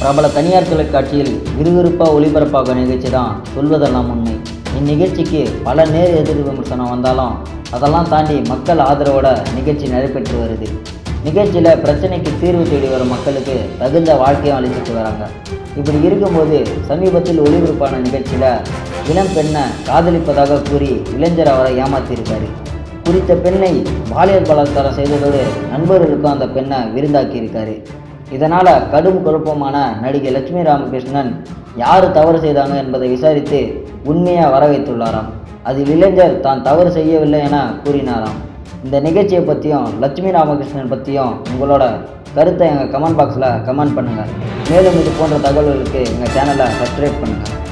பிரபல தனியார் தொலைக்காட்சியில் விறுவிறுப்பாக ஒளிபரப்பாக நிகழ்ச்சி தான் சொல்வதெல்லாம் உண்மை. இந்நிகழ்ச்சிக்கு பல நேர் எதிர் விமர்சனம் வந்தாலும் அதெல்லாம் தாண்டி மக்கள் ஆதரவோட நிகழ்ச்சி நடைபெற்று வருது. நிகழ்ச்சியில் பிரச்சனைக்கு தீர்வு தேடி வரும் மக்களுக்கு தகுந்த வாழ்க்கையும் அளிச்சுட்டு வராங்க. இப்படி இருக்கும்போது சமீபத்தில் ஒளிபரப்பான நிகழ்ச்சியில் இளம் பெண்ணை காதலிப்பதாக கூறி இளைஞர் அவரை ஏமாத்தியிருக்காரு குறித்த பெண்ணை பாலியல் பலாத்காரம் செய்ததோடு நண்பர்களுக்கும் அந்த பெண்ணை விருந்தாக்கியிருக்காரு. இதனால் கடும் குழப்பமான நடிகை லட்சுமி ராமகிருஷ்ணன் யார் தவறு செய்தாங்க என்பதை விசாரித்து உண்மையாக வர வைத்துள்ளாராம் அதில் இளைஞர் தான் தவறு செய்யவில்லை என கூறினாராம். இந்த நிகழ்ச்சியை பற்றியும் லட்சுமி ராமகிருஷ்ணன் பற்றியும் உங்களோட கருத்தை எங்கள் கமெண்ட் பாக்ஸில் கமெண்ட் பண்ணுங்கள் மேலும் இது போன்ற தகவல்களுக்கு எங்கள் சேனலை சப்ஸ்கிரைப் பண்ணுங்கள்